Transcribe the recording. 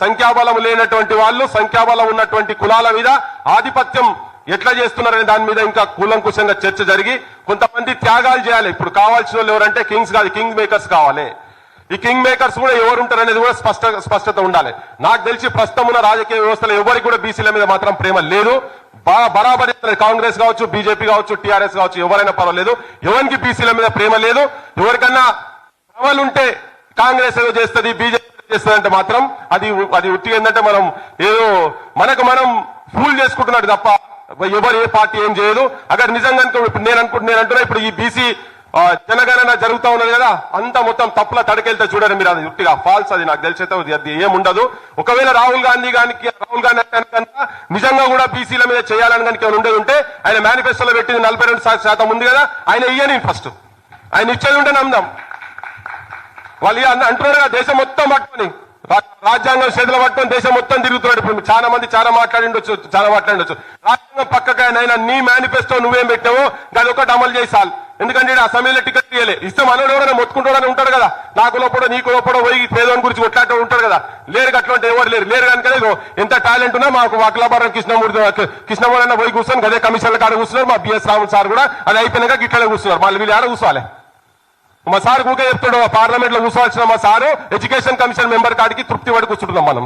సంఖ్యాబలం లేనటువంటి వాళ్ళు సంఖ్యాబలం ఉన్నటువంటి కులాల మీద ఆధిపత్యం ఎట్లా చేస్తున్నారనే దాని మీద ఇంకా కూలంకుశంగా చర్చ జరిగి కొంతమంది త్యాగాలు చేయాలి. ఇప్పుడు కావాల్సిన వాళ్ళు ఎవరంటే కింగ్స్ కాదు కింగ్ మేకర్స్ కావాలి. ఈ కింగ్ మేకర్స్ కూడా ఎవరుంటారు అనేది కూడా స్పష్ట స్పష్టత ఉండాలి. నాకు తెలిసి ప్రస్తుతం ఉన్న రాజకీయ వ్యవస్థలో ఎవరికి కూడా బీసీల మీద మాత్రం ప్రేమ లేదు. బరాబరి బరాబర్ కాంగ్రెస్ కావచ్చు బీజేపీ కావచ్చు టీఆర్ఎస్ కావచ్చు ఎవరైనా పర్వాలేదు. ఎవరికి బీసీల మీద ప్రేమ లేదు. ఎవరికన్నా ప్రబలు కాంగ్రెస్ ఏదో చేస్తుంది బీజేపీ చేస్తుందంటే మాత్రం అది అది ఉట్టి ఏంటంటే మనం ఏదో మనకు మనం ఫూల్ చేసుకుంటున్నాడు తప్ప ఎవరు ఏ పార్టీ ఏం చేయదు. అక్కడ నిజంగా ఇప్పుడు నేను అనుకుంటు నేను అంటున్నా ఇప్పుడు ఈ బీసీ జనగణన జరుగుతా ఉన్నది కదా అంతా మొత్తం తప్పుల తడకెళ్తే చూడండి మీరు అది ఉట్టిగా ఫాల్స్ అది నాకు తెలిసేది అది- ఏముండదు ఒకవేళ రాహుల్ గాంధీ గానికి రాహుల్ గాంధీ కనుక నిజంగా కూడా బీసీల మీద చేయాలని కనుక ఏమైనా ఉండేది ఉంటే ఆయన మేనిఫెస్టోలో పెట్టింది నలభై రెండు శాతం ఉంది కదా ఆయన ఇయ్యని ఫస్ట్ ఆయన ఇచ్చేది ఉంటే నమ్దాం వాళ్ళు అన్న- అంటున్నారు కదా దేశం మొత్తం పట్టుకొని. రా- రాజ్యాంగం చేతులు పట్టుకొని దేశం మొత్తం తిరుగుతున్నాడు. ఇప్పుడు చాలా మంది చాలా మాట్లాడిండొచ్చు చాలా మాట్లాడిండొచ్చు రాజ్యాంగం పక్కకైనా నీ మేనిఫెస్టో నువ్వేం పెట్టావో దాని ఒకటి అమలు చేసాలి ఎందుకంటే ఈడ అసెంబ్లీలో టికెట్ తీయలే. ఇస్తే మనోడు ఎవరైనా మొత్తుకుంటాడని ఉంటాడు కదా. నాకు లోపడ నీకు లోపల పోయి పేదోని గురించి కొట్లాడటం ఉంటాడు కదా. లేరు అట్లాంటి ఎవరు లేరు? లేరు కనుక ఎంత టాలెంట్ ఉన్నా మాకు వకలాభారం కృష్ణమూర్తి కృష్ణమూర్తి అన్న పోయి కూర్చొని అదే కమిషన్ల కాడ కూర్చున్నారు. మా బిఎస్ రాములు సార్ కూడా అది అయిపోయినాక గిట్లనే కూర్చున్నారు. మళ్ళీ వీళ్ళు ఆడ కూర్చోవాలి. మా సార్ ఊకే చెప్తాడు పార్లమెంట్లో కూర్చోవాల్సిన మా సారు ఎడ్యుకేషన్ కమిషన్ మెంబర్ కాడికి తృప్తి పడి కూర్చుంటున్నాం మనం.